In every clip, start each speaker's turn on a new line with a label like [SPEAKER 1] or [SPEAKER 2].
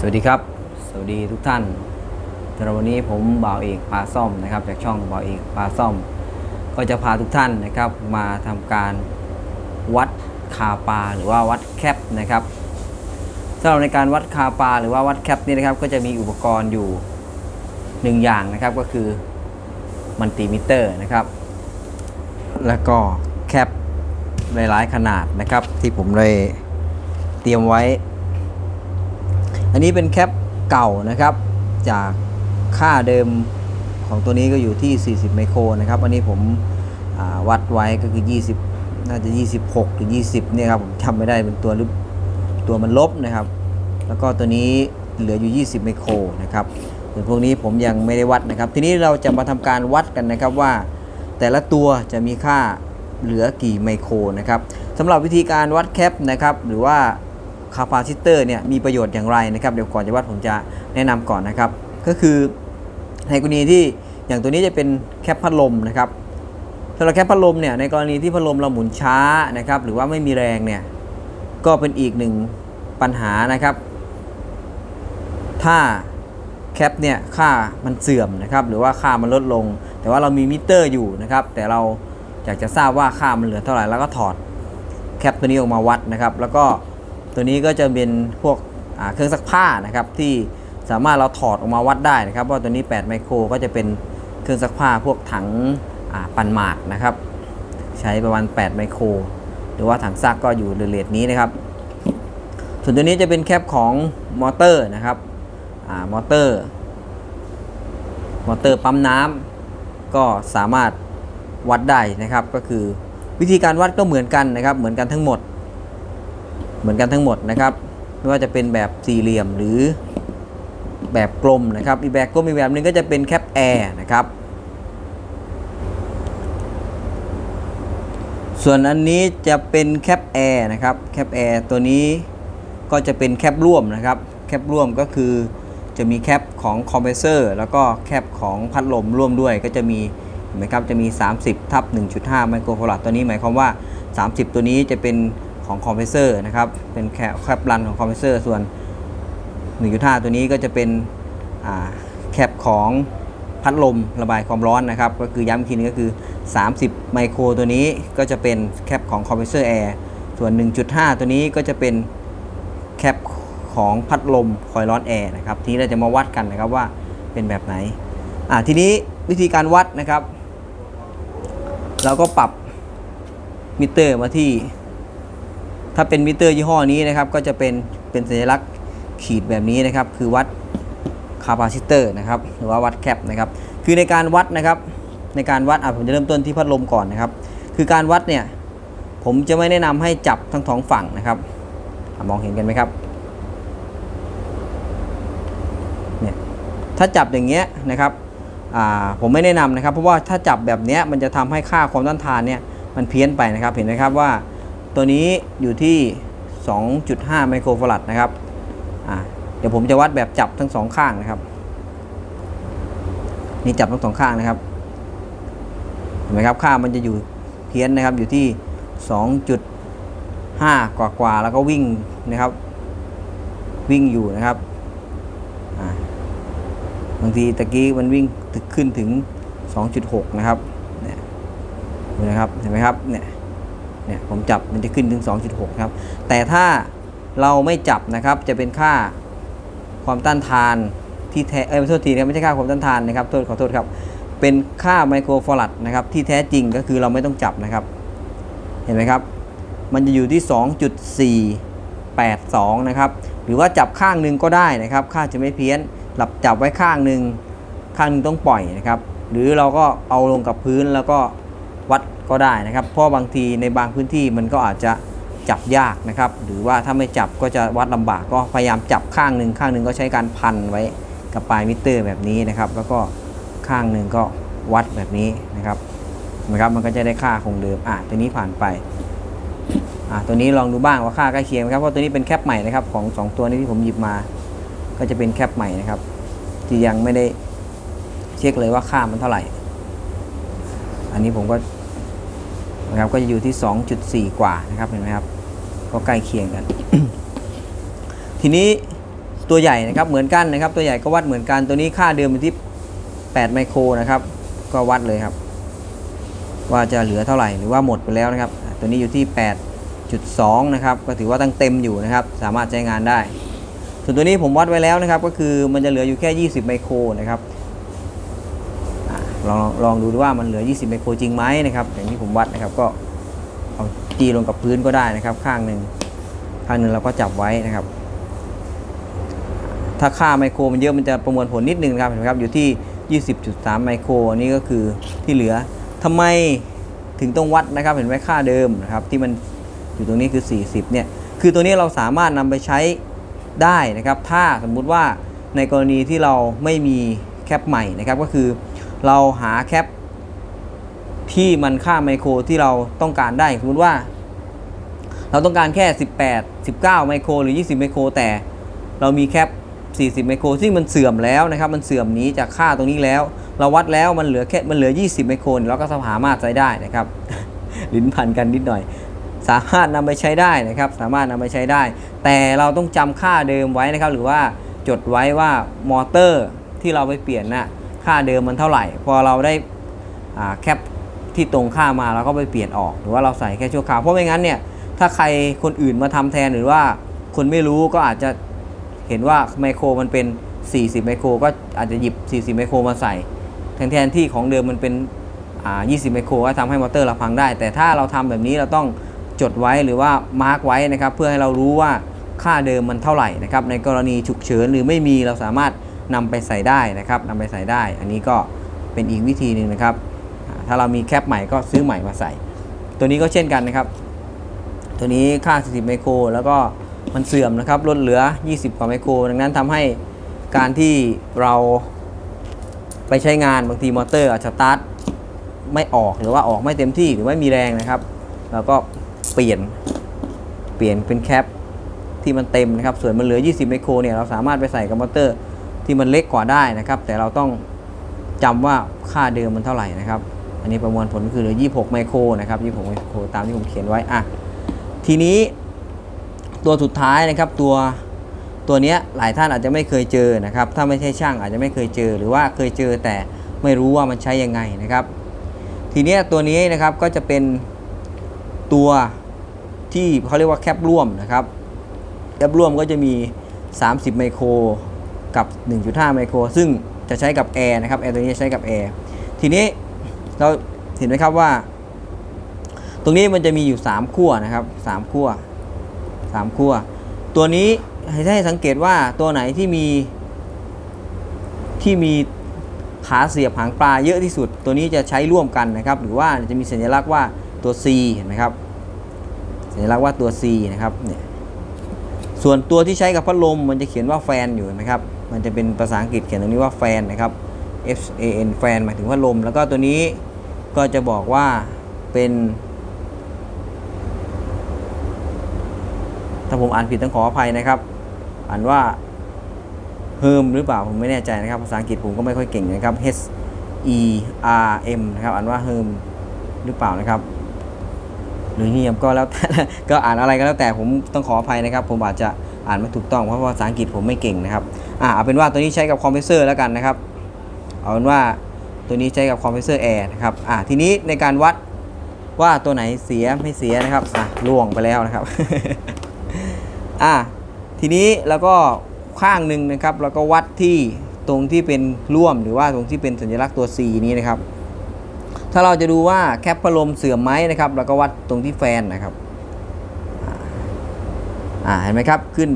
[SPEAKER 1] สวัสดีครับ สวัสดีทุกท่านสำหรับวันนี้ผมบ่าวเอกพาซ่อมนะครับ จากช่องบ่าวเอกพาซ่อม ก็จะพาทุกท่านนะครับ มาทำการวัดคาปาหรือว่าวัดแคปนะครับสำหรับในการวัดคาปาหรือว่าวัดแคปนี่นะครับ ก็จะมีอุปกรณ์อยู่หนึ่งอย่างนะครับก็คือมัลติมิเตอร์นะครับ แล้วก็แคปหลายๆขนาดนะครับ ที่ผมได้เตรียมไว้ นนี้เป็นแคปเก่านะครับ จากค่าเดิมของตัวนี้ก็อยู่ที่ 40 ไมโครนะครับอันนี้ผมวัดไว้ก็คือ 20 น่าจะ 26 หรือ 20 เนี่ยครับผมจำไม่ได้เป็นตัวรูปตัวมันลบนะครับ แล้วก็ตัวนี้เหลืออยู่ 20 ไมโครนะครับส่วนพวกนี้ผมยังไม่ได้วัดนะครับ ทีนี้เราจะมาทำการวัดกันนะครับว่า แต่ละตัวจะมีค่าเหลือกี่ไมโครนะครับสำหรับวิธีการวัดแคปนะครับ หรือว่า คาปาซิเตอร์เนี่ยมีประโยชน์อย่างไรนะครับเดี๋ยวก่อนจะวัดผมจะแนะนำก่อนนะครับ ก็คือในกรณีที่อย่างตัวนี้จะเป็นแคปพัดลมนะครับสำหรับแคปพัดลมเนี่ยในกรณีที่พัดลมเราหมุนช้านะครับหรือว่าไม่มีแรงเนี่ยก็เป็นอีกหนึ่งปัญหานะครับ ถ้าแคปเนี่ยค่ามันเสื่อมนะครับหรือว่าค่ามันลดลง แต่ว่าเรามีมิเตอร์อยู่นะครับ แต่เราอยากจะทราบว่าค่ามันเหลือเท่าไหร่แล้วก็ถอดแคปตัวนี้ออกมาวัดนะครับ แล้วก็ ตัวนี้ก็จะเป็นพวกเครื่องซักผ้านะครับที่สามารถเราถอดออกมาวัดได้นะครับว่าตัวนี้ 8 ไมโครก็จะเป็นเครื่องซักผ้าพวกถังปั่นหมากนะครับ ใช้ประมาณ 8 ไมโคร หรือว่าถังซักก็อยู่เรทนี้นะครับ ส่วนตัวนี้จะเป็นแคปของมอเตอร์นะครับอมอเตอร์ มอเตอร์ปั๊มน้ำก็สามารถวัดได้นะครับ ก็คือวิธีการวัดก็เหมือนกันนะครับ เหมือนกันทั้งหมด เหมือนกันทั้งหมดนะครับ ไม่ว่าจะเป็นแบบสี่เหลี่ยมหรือแบบกลมนะครับอีกแบบกลมอีกแบบหนึงก็จะเป็นแคปแอร์นะครับ ส่วนอันนี้จะเป็นแคปแอร์นะครับแคปแอร์ตัวนี้ก็จะเป็นแคปร่วมนะครับแคปร่วมก็คือจะมีแคปของคอมเพรสเซอร์แล้วก็แคปของพัดลมร่วมด้วยก็จะมีเห็นไหมครับจะมี 30ทับ1.5 ไมโครฟาราดตัวนี้หมายความว่า 30 ตัวนี้จะเป็น ของคอมเพรสเซอร์นะครับเป็นแคปรันของคอมเพรสเซอร์ส่วน 1.5 ตัวนี้ก็จะเป็นแคปของพัดลมระบายความร้อนนะครับ ก็คือย้ำอีกทีนึงก็คือ 30 ไมโครตัวนี้ก็จะเป็นแคปของคอมเพรสเซอร์แอร์ส่วน 1.5 ตัวนี้ก็จะเป็นแคปของพัดลมคอยล์ร้อนแอร์นะครับทีนี้เราจะมาวัดกันนะครับว่าเป็นแบบไหนอ่าทีนี้วิธีการวัดนะครับ เราก็ปรับมิเตอร์มาที่ ถ้าเป็นมิเตอร์ยี่ห้อนี้นะครับก็จะเป็นเป็นสัญลักษณ์ขีดแบบนี้นะครับ คือวัดคาปาซิเตอร์นะครับหรือว่าวัดแคปนะครับคือในการวัดนะครับในการวัดอะผมจะเริ่มต้นที่พัดลมก่อนนะครับ คือการวัดเนี่ยผมจะไม่แนะนำให้จับทั้งสองฝั่งนะครับอมองเห็นกันไหมครับเนี่ยถ้าจับอย่างเงี้ยนะครับผมไม่แนะนำนะครับ เพราะว่าถ้าจับแบบเนี้ยมันจะทำให้ค่าความต้านทานเนี่ยมันเพี้ยนไปนะครับเห็นไหมครับว่า ตัวนี้อยู่ที่ 2.5 ไมโครฟาราดนะครับเดี๋ยวผมจะวัดแบบจับทั้งสองข้างนะครับ นี่จับทั้งสองข้างนะครับเห็นไหมครับค่ามันจะอยู่เพี้ยนนะครับอยู่ที่ 2.5 กว่ากว่าๆแล้วก็วิ่งนะครับ วิ่งอยู่นะครับบางทีตะกี้มันวิ่งขึ้นถึง 2.6 นะครับเนี่ยนะครับเห็นไหมครับเนี่ย เนี่ยผมจับมันจะขึ้นถึง 2.6 ครับ แต่ถ้าเราไม่จับนะครับจะเป็นค่าความต้านทานที่แท้เอ้ยโทษทีนะครับไม่ใช่ค่าความต้านทานนะครับโทษขอโทษครับ เป็นค่าไมโครฟาราดนะครับที่แท้จริงก็คือเราไม่ต้องจับนะครับ เห็นไหมครับ มันจะอยู่ที่ 2.482 นะครับ หรือว่าจับข้างหนึ่งก็ได้นะครับ ค่าจะไม่เพี้ยนหลับจับไว้ข้างหนึ่งข้างหนึงต้องปล่อยนะครับ หรือเราก็เอาลงกับพื้นแล้วก็วัด ก็ได้นะครับ เพราะบางทีในบางพื้นที่มันก็อาจจะจับยากนะครับ หรือว่าถ้าไม่จับก็จะวัดลำบากก็พยายามจับข้างหนึ่งข้างหนึ่งก็ใช้การพันไว้กับปลายมิเตอร์แบบนี้นะครับ แล้วก็ข้างหนึ่งก็วัดแบบนี้นะครับนะครับ มันก็จะได้ค่าคงเดิมอะตัวนี้ผ่านไปอะตัวนี้ลองดูบ้างว่าค่าใกล้เคียงไหมครับเพราะตัวนี้เป็นแคปใหม่นะครับของ 2 ตัวนี้ที่ผมหยิบมา ก็จะเป็นแคปใหม่นะครับ ที่ยังไม่ได้เช็คเลยว่าค่ามันเท่าไหร่ อันนี้ผมก็ นะครับก็จะอยู่ที่ 2.4 กว่านะครับเห็นไหมครับก็ใกล้เคียงกัน ทีนี้ตัวใหญ่นะครับเหมือนกันนะครับ ตัวใหญ่ก็วัดเหมือนกันตัวนี้ค่าเดิมอยู่ที่ 8 ไมโครนะครับ ก็วัดเลยครับ ว่าจะเหลือเท่าไหร่หรือว่าหมดไปแล้วนะครับ ตัวนี้อยู่ที่ 8.2 นะครับ ก็ถือว่าตั้งเต็มอยู่นะครับ สามารถใช้งานได้ ส่วนตัวนี้ผมวัดไว้แล้วนะครับ ก็คือมันจะเหลืออยู่แค่ 20 ไมโครนะครับ ลองลองดูดูว่ามันเหลือ 20ไมโครจริงไหมนะครับอย่างที่ผมวัดนะครับก็เอาจีลงกับพื้นก็ได้นะครับ ข้างหนึ่งข้างหนึ่งเราก็จับไว้นะครับ ถ้าค่าไมโครมันเยอะมันจะประมวลผลนิดนึงครับเห็นไหมครับอยู่ที่ 20.3 ไมโครอันนี้ก็คือที่เหลือทำไมถึงต้องวัดนะครับ เห็นไหมค่าเดิมนะครับ ที่มันอยู่ตรงนี้คือ 40เนี่ยคือตัวนี้เราสามารถนำไปใช้ได้นะครับ ถ้าสมมุติว่าในกรณีที่เราไม่มีแคปใหม่นะครับก็คือ เราหาแคปที่มันค่าไมโครที่เราต้องการได้สมมติว่า เราต้องการแค่ 18 19 ไมโครหรือ 20 ไมโคร แต่เรามีแคป 40 ไมโครซึ่งมันเสื่อมแล้วนะครับ มันเสื่อมหนี้จากค่าตรงนี้แล้ว เราวัดแล้วมันเหลือแค่มันเหลือ 20 ไมโครเราก็สามารถใช้ได้นะครับ ลิ้นพันกันนิดหน่อย สามารถนำไปใช้ได้นะครับ สามารถนำไปใช้ได้ แต่เราต้องจำค่าเดิมไว้นะครับ หรือว่าจดไว้ว่ามอเตอร์ที่เราไปเปลี่ยนนะ่ะ ค่าเดิมมันเท่าไหร่ พอเราได้แคปที่ตรงค่ามาเราก็ไปเปลี่ยนออก หรือว่าเราใส่แค่ชั่วคราวเพราะไม่งั้นเนี่ยถ้าใครคนอื่นมาทำแทนหรือว่าคนไม่รู้ก็อาจจะเห็นว่าไมโครมันเป็น 40 ไมโคร ก็อาจจะหยิบ 40 ไมโครมาใส่ แทนแทนที่ของเดิมมันเป็น 20 ไมโครก็ทำให้มอเตอร์เราพังได้ แต่ถ้าเราทำแบบนี้เราต้องจดไว้หรือว่ามาร์กไว้นะครับ เพื่อให้เรารู้ว่าค่าเดิมมันเท่าไหร่นะครับ ในกรณีฉุกเฉินหรือไม่มีเราสามารถ นำไปใส่ได้นะครับนำไปใส่ได้ อันนี้ก็เป็นอีกวิธีหนึ่งนะครับ ถ้าเรามีแคปใหม่ก็ซื้อใหม่มาใส่ ตัวนี้ก็เช่นกันนะครับ ตัวนี้ค่า 40 ไมโคร แล้วก็มันเสื่อมนะครับลดเหลือ 20 กว่าไมโคร ดังนั้นทำให้การที่เราไปใช้งานบางทีมอเตอร์อาจจะสตาร์ทไม่ออกหรือว่าออกไม่เต็มที่หรือไม่มีแรงนะครับ เราก็เปลี่ยนเปลี่ยนเป็นแคปที่มันเต็มนะครับ ส่วนมันเหลือ 20 ไมโครเนี่ยเราสามารถไปใส่กับมอเตอร์ ที่มันเล็กกว่าได้นะครับ แต่เราต้องจำว่าค่าเดิมมันเท่าไหร่นะครับ อันนี้ประมวลผลคือเหลือ 26 ไมโครนะครับ26ไมโครตามที่ผมเขียนไว้อะทีนี้ตัวสุดท้ายนะครับตัวตัวเนี้ยหลายท่านอาจจะไม่เคยเจอนะครับ ถ้าไม่ใช่ช่างอาจจะไม่เคยเจอ หรือว่าเคยเจอแต่ไม่รู้ว่ามันใช้ยังไงนะครับ ทีนี้ตัวนี้นะครับก็จะเป็นตัวที่เขาเรียกว่าแคปร่วมนะครับแคปร่วมก็จะมี 30 ไมโคร กับ 1.5 ไมโคร ซึ่งจะใช้กับแอร์นะครับแอร์ตัวนี้ใช้กับแอร์ทีนี้เราเห็นไหมครับว่า ตรงนี้มันจะมีอยู่ 3 ขั้วนะครับ 3 ขั้ว 3 ขั้ว ตัวนี้ให้ให้สังเกตว่าตัวไหนที่มี ที่มีขาเสียบหางปลาเยอะที่สุด ตัวนี้จะใช้ร่วมกันนะครับ หรือว่าจะมีสัญลักษณ์ว่าตัว C เห็นไหมครับ สัญลักษณ์ว่าตัว C นะครับเนี่ยส่วนตัวที่ใช้กับพัดลมมันจะเขียนว่าแฟนอยู่นะครับ มันจะเป็นภาษาอังกฤษเขียนตรงนี้ว่าแฟนนะครับ F A N แฟนหมายถึงพัดลม แล้วก็ตัวนี้ก็จะบอกว่าเป็น ถ้าผมอ่านผิดต้องขออภัยนะครับ อ่านว่าเฮิมหรือเปล่าผมไม่แน่ใจนะครับ ภาษาอังกฤษผมก็ไม่ค่อยเก่งนะครับ H E R M นะครับ อ่านว่าเฮิมหรือเปล่านะครับ หรือเฮียมก็แล้วแต่ก็อ่านอะไรก็แล้วแต่ผมต้องขออภัยนะครับ ผมอาจจะ อ่านไม่ถูกต้องเพราะว่าภาษาอังกฤษผมไม่เก่งนะครับอ่าเอาเป็นว่าตัวนี้ใช้กับคอมเพรสเซอร์แล้วกันนะครับ เอาเป็นว่าตัวนี้ใช้กับคอมเพรสเซอร์แอร์นะครับอ่าทีนี้ในการวัดว่าตัวไหนเสียไม่เสียนะครับอะล่วงไปแล้วนะครับอะทีนี้แล้วก็ข้างหนึ่งนะครับแล้วก็วัดที่ตรงที่เป็นร่วมหรือว่าตรงที่เป็นสัญลักษณ์ตัว C นี้นะครับ ถ้าเราจะดูว่าแคปพัดลมเสื่อมไหมนะครับ แล้วก็วัดตรงที่แฟนนะครับ อ่าเห็นไหมครับขึ้น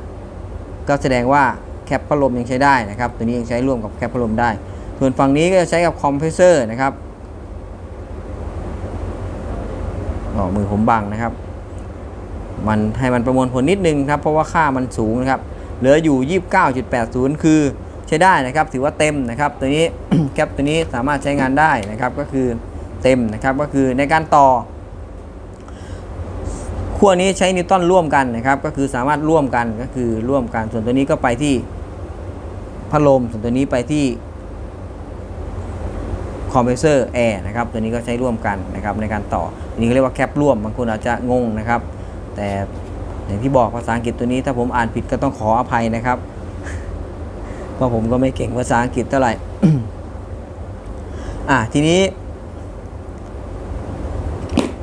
[SPEAKER 1] 1.5 ก็แสดงว่าแคปพัดลมยังใช้ได้นะครับ ตัวนี้ยังใช้ร่วมกับแคปพัดลมได้ ส่วนฝั่งนี้ก็จะใช้กับคอมเพรสเซอร์นะครับออมือผมบังนะครับ มันให้มันประมวลผลนิดนึงครับ เพราะว่าค่ามันสูงนะครับ เหลืออยู่ 29.80 คือใช้ได้นะครับ ถือว่าเต็มนะครับ ตัวนี้แคปตัวนี้สามารถใช้งานได้นะครับ ก็คือเต็มนะครับ ก็คือในการต่อ ขั้วนี้ใช้นิวตันร่วมกันนะครับ ก็คือสามารถร่วมกันก็คือร่วมกัน ส่วนตัวนี้ก็ไปที่พัดลมส่วนตัวนี้ไปที่คอมเพรสเซอร์แอร์นะครับ ตัวนี้ก็ใช้ร่วมกันนะครับในการต่ออันนี้เขาเรียกว่าแคปร่วมบางคนอาจจะงงนะครับ แต่อย่างที่บอกภาษาอังกฤษตัวนี้ ถ้าผมอ่านผิดก็ต้องขออภัยนะครับ เพราะผมก็ไม่เก่งภาษาอังกฤษเท่าไหร่อะทีนี้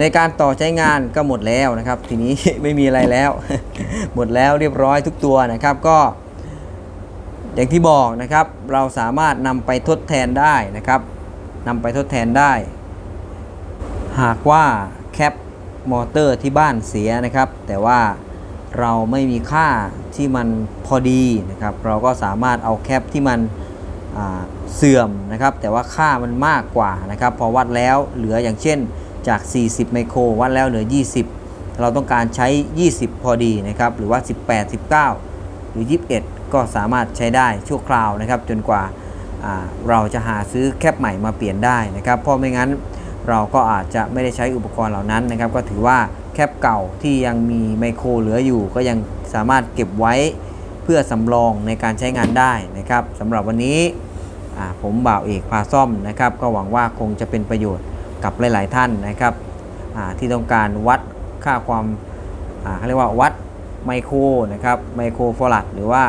[SPEAKER 1] ในการต่อใช้งานก็หมดแล้วนะครับ ทีนี้ไม่มีอะไรแล้ว หมดแล้วเรียบร้อยทุกตัวนะครับก็ อย่างที่บอกนะครับ เราสามารถนำไปทดแทนได้นะครับนำไปทดแทนได้ หากว่าแคปมอเตอร์ที่บ้านเสียนะครับ แต่ว่าเราไม่มีค่าที่มันพอดีนะครับ เราก็สามารถเอาแคปที่มันเสื่อมนะครับ แต่ว่าค่ามันมากกว่านะครับ พอวัดแล้วเหลืออย่างเช่น จาก 40 ไมโครวัดแล้วเหลือ 20 เราต้องการใช้ 20 พอดีนะครับ หรือว่า 18 19 หรือ 21 ก็สามารถใช้ได้ชั่วคราวนะครับ จนกว่าาเราจะหาซื้อแคปใหม่มาเปลี่ยนได้นะครับ เพราะไม่งั้นเราก็อาจจะไม่ได้ใช้อุปกรณ์เหล่านั้นนะครับ ก็ถือว่าแคปเก่าที่ยังมีไมโครเหลืออยู่ ก็ยังสามารถเก็บไว้เพื่อสำรองในการใช้งานได้นะครับสำหรับวันนี้ผมบ่าวเอกพาซ่อมนะครับ ก็หวังว่าคงจะเป็นประโยชน์ กับหลาย ๆ ท่านนะครับที่ต้องการวัดค่าความเขาเรียกว่าวัดไมโครนะครับไมโครฟลัดหรือว่า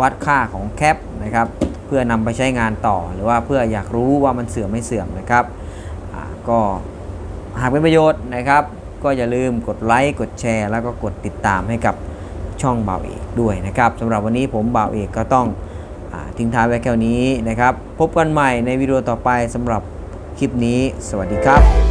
[SPEAKER 1] วัดค่าของแคปนะครับเพื่อนำไปใช้งานต่อ หรือว่าเพื่ออยากรู้ว่ามันเสื่อมไม่เสื่อมนะครับก็หากเป็นประโยชน์นะครับ ก็อย่าลืมกดไลค์กดแชร์ แล้วก็กดติดตามให้กับช่องบ่าวเอกด้วยนะครับสำหรับวันนี้ผมบ่าวเอกก็ต้องอทิ้งท้ายไว้แค่นี้นะครับ พบกันใหม่ในวิดีโอต่อไปสำหรับ คลิปนี้ สวัสดีครับ